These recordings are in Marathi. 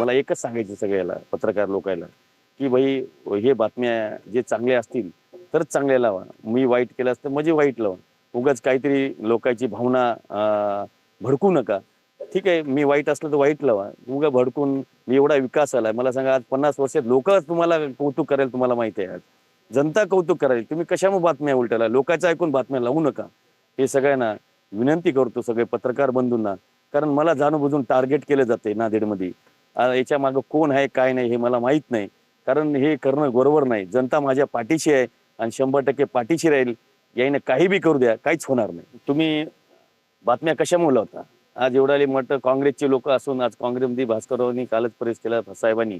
मला एकच सांगायचं सगळ्याला पत्रकार लोकायला की भाई हे बातम्या जे चांगल्या असतील तर चांगल्या लावा. मी वाईट केलं असतं म्हणजे वाईट लावा. उगाच काहीतरी लोकांची भावना भडकू नका. ठीक आहे मी वाईट असलं तर वाईट लावा. उगा भडकून मी एवढा विकास आलाय. मला सांगा आज पन्नास वर्षात लोक तुम्हाला कौतुक करेल तुम्हाला माहिती आहे आज. जनता कौतुक करायला तुम्ही कशामुळे बातम्या उलटायला लोकांचं ऐकून बातम्या लावू नका. हे सगळ्यांना विनंती करतो सगळे पत्रकार बंधूंना. कारण मला जाणून टार्गेट केलं जाते नांदेडमध्ये. याच्या मागं कोण आहे काय नाही हे मला माहीत नाही. कारण हे करणं बरोबर नाही. जनता माझ्या पाठीशी आहे आणि शंभर टक्के पाठीशी राहील. याईनं काही बी करू द्या काहीच होणार नाही. तुम्ही बातम्या कशामुळे लावता आज एवढाले मत काँग्रेसचे लोक असून आज काँग्रेसमध्ये भास्कररावांनी कालच प्रवेश केला साहेबांनी.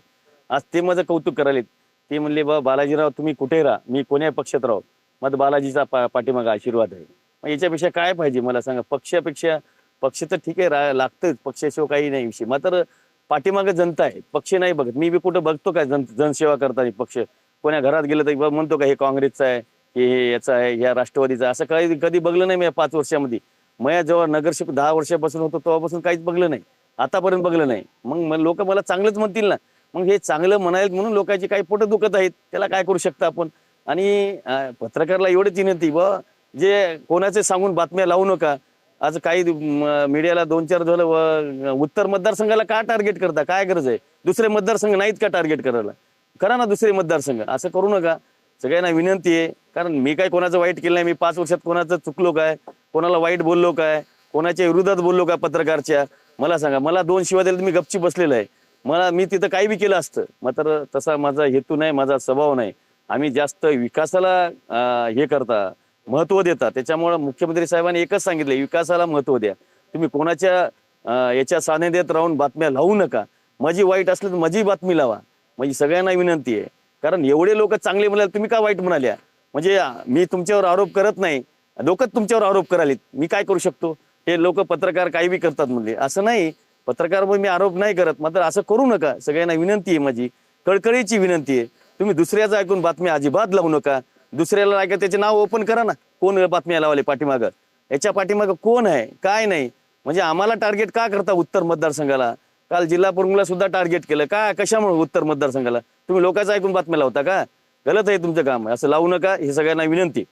आज ते माझं कौतुक करायलेत. ते म्हणले बा बालाजीराव तुम्ही कुठे राहा? मी कोण्या पक्षात राहो? मग बालाजीचा पा पाठीमागा आशीर्वाद आहे. मग याच्यापेक्षा काय पाहिजे? मला सांगा. पक्षापेक्षा पक्ष तर ठीक आहे रा लागतंच. पक्षाशिवाय काही नाही विषय. मात्र पाठीमागे जनता आहे पक्ष नाही बघत. मी बी कुठं बघतो काय जन जनसेवा करताना पक्ष? कोण्या घरात गेलं तर म्हणतो का हे काँग्रेसचं आहे हे हे याचा आहे ह्या राष्ट्रवादीचा असं काही कधी बघलं नाही मी पाच वर्षामध्ये. मया जेव्हा नगरसेवक दहा वर्षापासून होतो तेव्हापासून काहीच बघलं नाही. आतापर्यंत बघलं नाही. मग लोक मला चांगलंच म्हणतील ना. मग हे चांगलं म्हणायला म्हणून लोकांची काही पोटं दुखत आहेत त्याला काय करू शकता आपण? आणि पत्रकारला एवढीच विनंती बा जे कोणाचे सांगून बातम्या लावू नका आज काही मीडियाला दोन चार झालं व- उत्तर मतदारसंघाला का टार्गेट करता? काय गरज आहे? दुसरे मतदारसंघ नाहीत का टार्गेट करायला? करा ना दुसरे मतदारसंघ. असं करू नका. सगळ्यांना विनंती आहे. कारण मी काय कोणाचं वाईट केलं नाही. मी पाच वर्षात कोणाचं चुकलो काय? कोणाला वाईट बोललो काय? कोणाच्या विरोधात बोललो काय पत्रकारच्या? मला सांगा. मला दोन शिवाय दिले मी गपची बसलेलं आहे. मला मी तिथं काही बी केलं असतं. मात्र तसा माझा हेतू नाही माझा स्वभाव नाही. आम्ही जास्त विकासाला हे करता. महत्त्व देता. त्याच्यामुळं मुख्यमंत्री साहेबांनी एकच सांगितलं विकासाला महत्त्व द्या. तुम्ही कोणाच्या याच्या सानिध्यात राहून बातम्या लावू नका. माझी वाईट असलं तर माझी बातमी लावा. माझी सगळ्यांना विनंती आहे. कारण एवढे लोक चांगले म्हणाले तुम्ही का वाईट म्हणाल्या? म्हणजे मी तुमच्यावर आरोप करत नाही. लोकच तुमच्यावर आरोप करालेत. मी काय करू शकतो? हे लोक पत्रकार काही बी करतात म्हणजे असं नाही. पत्रकार मी आरोप नाही करत. मात्र असं करू नका. सगळ्यांना विनंती आहे माझी. कळकळीची विनंती आहे. तुम्ही दुसऱ्याचं ऐकून बातम्या अजिबात लावू नका. दुसऱ्याला ऐका त्याचे नाव ओपन करा ना. कोण बातम्या लावले पाठीमागं? याच्या पाठीमागं कोण आहे? काय नाही. म्हणजे आम्हाला टार्गेट का करता उत्तर मतदारसंघाला? काल जिल्हा प्रमुखला सुद्धा टार्गेट केलं. का? कशामुळे उत्तर मतदारसंघाला? तुम्ही लोकांचं ऐकून बातम्या लावता का? गलत आहे तुमचं काम. असं लावू नका. हे सगळ्यांना विनंती.